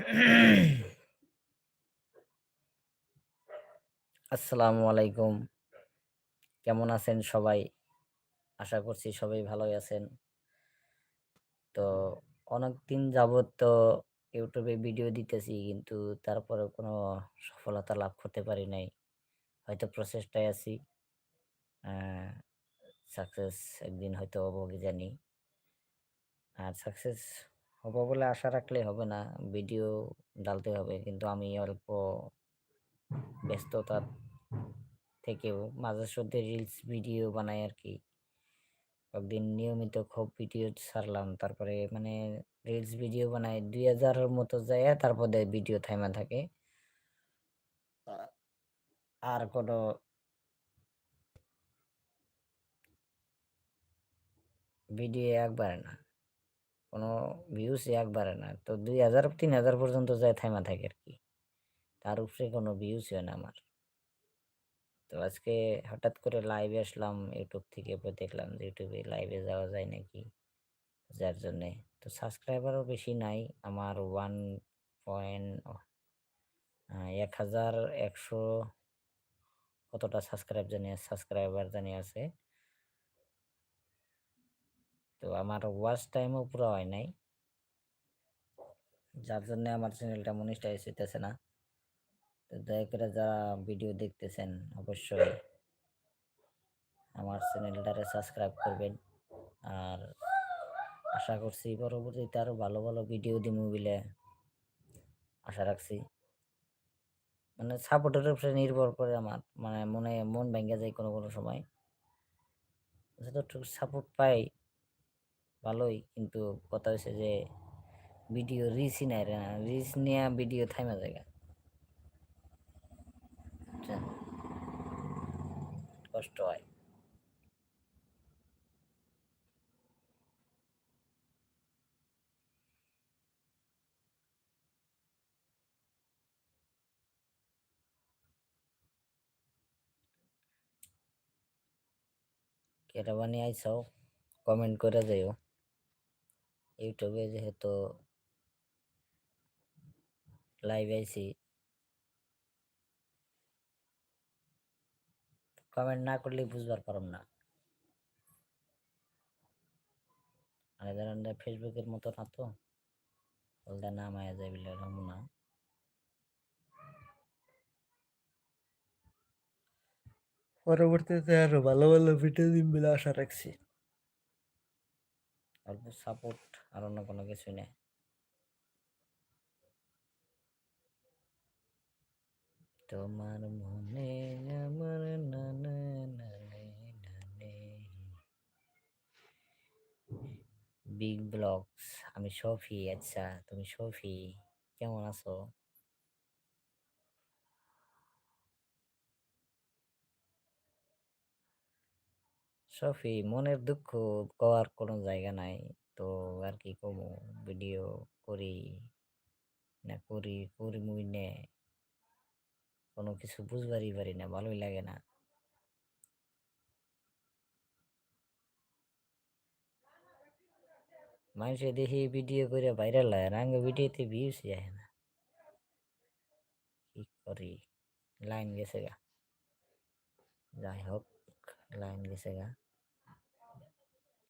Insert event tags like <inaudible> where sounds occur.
<clears throat> আসসালামু আলাইকুম কেমন আছেন সবাই? আশা করছি সবাই ভালোই আছেন। তো অনেক দিন যাবৎ তো ইউটিউবে ভিডিও দিতেছি, কিন্তু তারপরে কোনো সফলতা লাভ করতে পারি নাই। হয়তো প্রচেষ্টায় আছি। সাকসেস একদিন হয়তো অবগে জানি। আর সাকসেস হব বলে আশা রাখলে হবে না। ভিডিও ডালতে হবে। কিন্তু আমি অল্প ব্যস্ততার থেকেও মাঝে সাঝে রিলস ভিডিও বানাই আর কি একদিন নিয়মিত খুব ভিডিও ছাড়লাম। তারপরে মানে রিলস ভিডিও বানাই দুই হাজারের মতো যায়, তারপরে ভিডিও থাইমা থাকে। আর কোনো ভিডিও একবারে না। কোনো ভিউজ একবারে না। তো দুই হাজার, তিন হাজার পর্যন্ত যায় থাইমা থাকে আর কি। তার উপরে কোনো ভিউজ হয় না আমার। তো আজকে হঠাৎ করে লাইভে আসলাম ইউটিউব থেকে দেখলাম যে ইউটিউবে লাইভে যাওয়া যায় নাকি? যার জন্যে। তো সাবস্ক্রাইবারও বেশি নাই। আমার ওয়ান পয়েন্ট এক হাজার একশো কতটা সাবস্ক্রাইব জানি সাবস্ক্রাইবার জানি আছে। তো আমার ওয়াচ টাইমও পুরো হয় নাই। যার জন্য আমার চ্যানেলটা মনিটাইজ হইতেছে না। তো দয়া করে যারা ভিডিও দেখতেছেন, অবশ্যই আমার চ্যানেলটারে সাবস্ক্রাইব করবেন। আর আশা করছি পরবর্তীতে আরও ভালো ভালো ভিডিও দিব বলে আশা রাখছি। মানে সাপোর্টের উপরে নির্ভর করে আমার মানে মনে মন ভেঙে যায় কোনো কোনো সময়। যতটুকু সাপোর্ট পাই ভালোই, কিন্তু কথা হচ্ছে যে ভিডিও রিচই নাই রে রিচ নিয়ে ভিডিও থাইমা জায়গা কষ্ট হয়। কেটা বানিয়ে আইসাও কমেন্ট করে যাইও। ইউটিউবে যেহেতু লাইভ আইছি কমেন্ট না করলে বুঝবার পারম না। আর ধরেন ফেসবুকের মতো না তো? বলতে নাম আয়া যায় বলে না। পরবর্তীতে আরও ভালো ভালো ভিডিও দিন বলে আশা রাখছি। অল্প সাপোর্ট আর অন্য কোনো কিছুই নেই। তোমার মনে আমার নানা বিগ ব্লগস আমি সফি আচ্ছা তুমি সফি, কেমন আছো? সফি মনের দুঃখ কওয়ার কোনো জায়গা নাই। তো আর কি কমু ভিডিও করি না, করি করি মুই নে। কোনো কিছু বুঝবারই পারি না, ভালোই লাগে না। মানুষে দেখি ভিডিও করে ভাইরাল হয় রাঙ্গ ভিডিওতে ভিউস যায় না। কি করি? লাইন গেছে গা। যাই হোক। লাইন গেছে গা